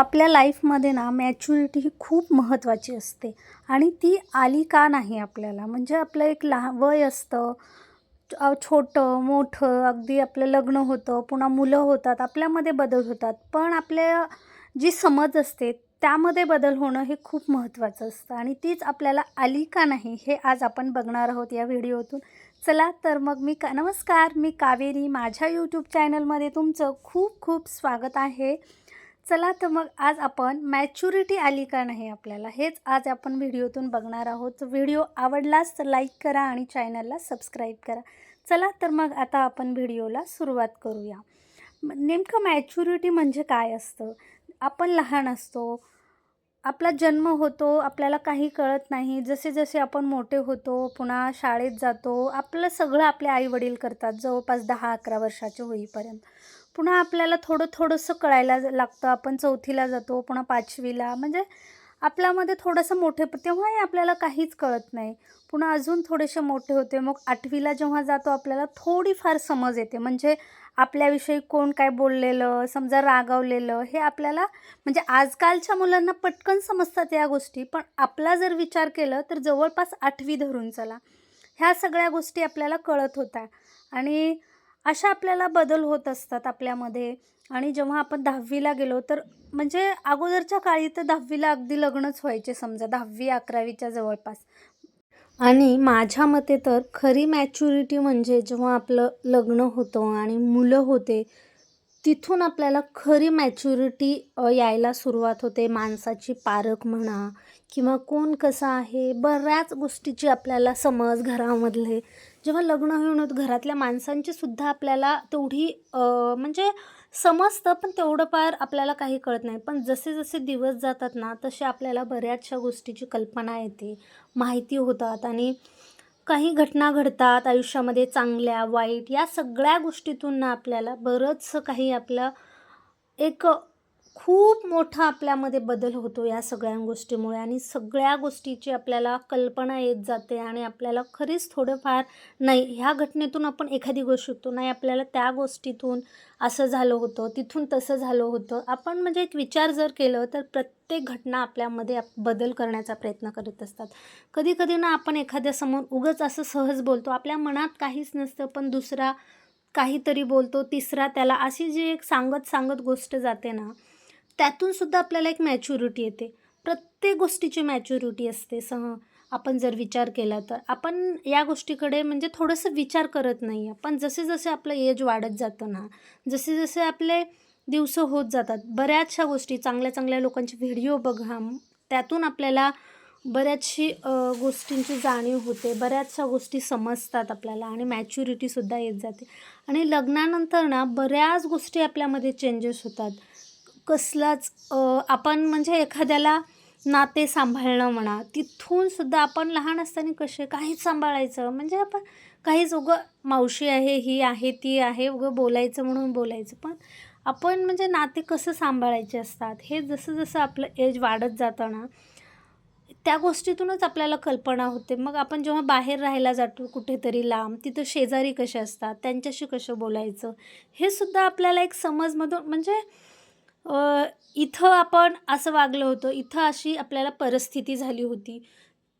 आपल्या लाईफमध्ये ना मॅच्युरिटी ही खूप महत्त्वाची असते. आणि ती आली का नाही आपल्याला? म्हणजे आपलं एक लहान वय असतं छोटं मोठं अगदी आपलं लग्न होतं पुन्हा मुलं होतात आपल्यामध्ये बदल होतात. पण आपल्या जी समज असते त्यामध्ये बदल होणं हे खूप महत्त्वाचं असतं. आणि तीच आपल्याला आली का नाही हे आज आपण बघणार आहोत या व्हिडिओतून. चला तर मग मी का नमस्कार मी कावेरी. माझ्या यूट्यूब चॅनलमध्ये तुमचं खूप खूप स्वागत आहे. चला तर मग आज आपण मॅच्युरिटी आली का नाही आपल्याला हेच आज आपण व्हिडिओतून बघणार आहोत. व्हिडिओ आवडलाच तर लाईक करा आणि चॅनलला सबस्क्राईब करा. चला तर मग आता आपण व्हिडिओला सुरुवात करूया. नेमकं मॅच्युरिटी म्हणजे काय असतं? आपण लहान असतो आपला जन्म होतो आपल्याला काही कळत नाही. जसे जसे आपण मोठे होतो पुन्हा शाळेत जातो आपलं सगळं आपले आईवडील करतात जवळपास दहा अकरा वर्षाचे होईपर्यंत. पुन्हा आपल्याला थोडं थोडंसं कळायला लागतं. आपण चौथीला जातो पुन्हा पाचवीला. म्हणजे आपल्यामध्ये थोडंसं मोठे तेव्हाही आपल्याला काहीच कळत नाही. पुन्हा अजून थोडेसे मोठे होते. मग आठवीला जेव्हा जातो आपल्याला थोडीफार समज येते. म्हणजे आपल्याविषयी कोण काय बोललेलं समजा रागावलेलं हे आपल्याला म्हणजे आजकालच्या मुलांना पटकन समजतात या गोष्टी. पण आपला जर विचार केलं तर जवळपास आठवी धरून चला. ह्या सगळ्या गोष्टी आपल्याला कळत होत्या. आणि अशा आपल्याला बदल होत असतात आपल्यामध्ये. आणि जेव्हा आपण दहावीला गेलो तर म्हणजे अगोदरच्या काळी तर दहावीला अगदी लग्नच व्हायचे समजा दहावी अकरावीच्या जवळपास. आणि माझ्या मते तर खरी मॅच्युरिटी म्हणजे जेव्हा आपलं लग्न होतं आणि मुलं होते तिथून आपल्याला खरी मॅच्युरिटी यायला सुरुवात होते. माणसाची पारख म्हणा किंवा कोण कसं आहे बऱ्याच गोष्टीची आपल्याला समज घरामधले. जेव्हा लग्न होऊन घरातल्या माणसांची सुद्धा आपल्याला तेवढी म्हणजे समजतं पण तेवढं फार आपल्याला काही कळत नाही. पण जसे जसे दिवस जातात ना तसे आपल्याला बऱ्याचशा गोष्टीची कल्पना येते. माहिती होतात आणि काही घटना घडतात आयुष्यामध्ये चांगल्या वाईट या सगळ्या गोष्टीतून ना आपल्याला बरंचसं काही आपलं एक खूप मोठा आपल्यामध्ये बदल होतो या सगळ्या गोष्टीमुळे आणि सगळ्या गोष्टीची आपल्याला कल्पना येत जाते आणि आपल्याला खरीच थोडंफार नाही ह्या घटनेतून आपण एखादी गोष्ट शिकतो. नाही आपल्याला त्या गोष्टीतून असं झालं होतं तिथून तसं झालं होतं. आपण म्हणजे एक विचार जर केलं तर प्रत्येक घटना आपल्यामध्ये बदल करण्याचा प्रयत्न करत असतात. कधी कधी ना आपण एखाद्यासमोर उगच असं सहज बोलतो. आपल्या मनात काहीच नसतं पण दुसरा काहीतरी बोलतो तिसरा त्याला अशी जी एक सांगत सांगत गोष्ट जाते ना त्यातून सुद्धा आपल्याला एक मॅच्युरिटी येते. प्रत्येक गोष्टीची मॅच्युरिटी असते सह. आपण जर विचार केला तर. आपण या गोष्टीकडे म्हणजे थोडंसं विचार करत नाही. आहे पण जसे जसे आपलं एज वाढत जातं ना जसे जसे आपले दिवस होत जातात बऱ्याचशा गोष्टी चांगल्या चांगल्या लोकांचे व्हिडिओ बघा त्यातून आपल्याला बऱ्याचशी गोष्टींची जाणीव होते बऱ्याचशा गोष्टी समजतात आपल्याला आणि मॅच्युरिटीसुद्धा येत जाते. आणि लग्नानंतर ना बऱ्याच गोष्टी आपल्यामध्ये चेंजेस होतात. कसलाच आपण म्हणजे एखाद्याला नाते सांभाळणं म्हणा तिथून सुद्धा आपण लहान असताना कसे काहीच सांभाळायचं? म्हणजे आपण काहीच उगं मावशी आहे ही आहे ती आहे उगं बोलायचं म्हणून बोलायचं. पण आपण म्हणजे नाते कसं सांभाळायचे असतात? हे जसं जसं आपलं एज वाढत जातं ना त्या गोष्टीतूनच आपल्याला कल्पना होते. मग आपण जेव्हा बाहेर राहायला जातो कुठेतरी लांब तिथं शेजारी कसे असतात? त्यांच्याशी कसं बोलायचं? हे सुद्धा आपल्याला एक समजमधून म्हणजे इथं आपण असं वागलं होतं. इथं अशी आपल्याला परिस्थिती झाली होती.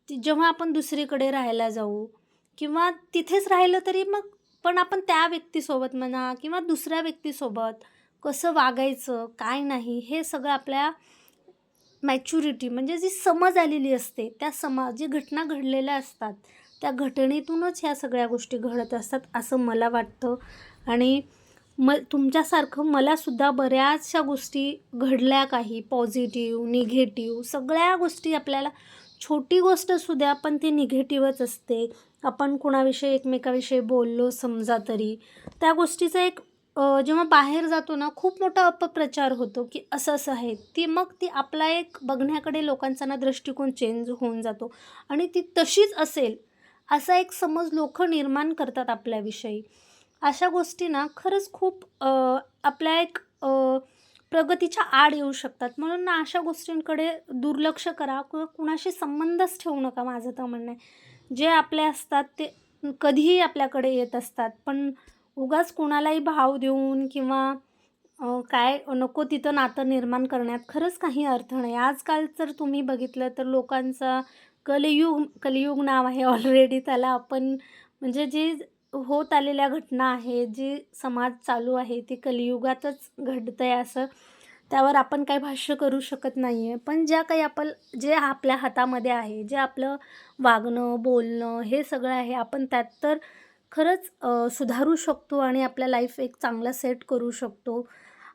ती जेव्हा आपण दुसरीकडे राहायला जाऊ किंवा तिथेच राहिलं तरी मग पण आपण त्या व्यक्तीसोबत म्हणा किंवा दुसऱ्या व्यक्तीसोबत कसं वागायचं काय नाही हे सगळं आपल्या मॅच्युरिटी म्हणजे जी समज आलेली असते त्या समाज जी घटना घडलेल्या असतात त्या घटनेतूनच ह्या सगळ्या गोष्टी घडत असतात असं मला वाटतं. आणि म तुमच्यासारखं मलासुद्धा बऱ्याचशा गोष्टी घडल्या काही पॉझिटिव्ह निगेटिव्ह सगळ्या गोष्टी आपल्याला छोटी गोष्ट सुद्धा पण ती निगेटिव्हच असते. आपण कुणाविषयी एकमेकाविषयी बोललो समजा तरी त्या गोष्टीचा एक जेव्हा बाहेर जातो ना खूप मोठा अपप्रचार होतो की असं असं आहे. ती मग ती आपला एक बघण्याकडे लोकांचा ना दृष्टिकोन चेंज होऊन जातो. आणि ती तशीच असेल असा एक समज लोक निर्माण करतात आपल्याविषयी. अशा गोष्टी ना खरंच खूप आपल्या एक प्रगतीच्या आड येऊ शकतात. म्हणून ना अशा गोष्टींकडे दुर्लक्ष करा. किंवा कुणाशी संबंधच ठेवू नका माझं तर म्हणणं आहे. जे आपले असतात ते कधीही आपल्याकडे येत असतात. पण उगाच कुणालाही भाव देऊन किंवा काय नको तिथं नातं निर्माण करण्यात खरंच काही अर्थ नाही. आजकाल जर तुम्ही बघितलं तर लोकांचा कलियुग कलियुग नाव आहे ऑलरेडी त्याला आपण म्हणजे जे होत आलेल्या घटना आहे जी समाज चालू आहे ती कलियुगातच घडतं आहे असं. त्यावर आपण काही भाष्य करू शकत नाही आहे पण ज्या काही आपण जे आपल्या हातामध्ये आहे जे आपलं वागणं बोलणं हे सगळं आहे आपण त्यात तर खरंच सुधारू शकतो आणि आपल्या लाईफ एक चांगला सेट करू शकतो.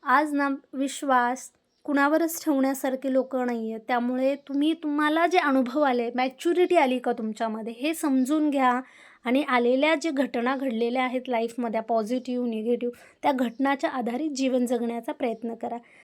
आज ना विश्वास कुणावरच ठेवण्यासारखे लोक नाही आहेत त्यामुळे तुम्ही तुम्हाला जे अनुभव आले मॅच्युरिटी आली का तुमच्यामध्ये हे समजून घ्या. आणि आलेल्या जे घटना घडलेल्या आहेत लाईफमध्ये पॉझिटिव्ह निगेटिव्ह त्या घटनाच्या आधारित जीवन जगण्याचा प्रयत्न करा.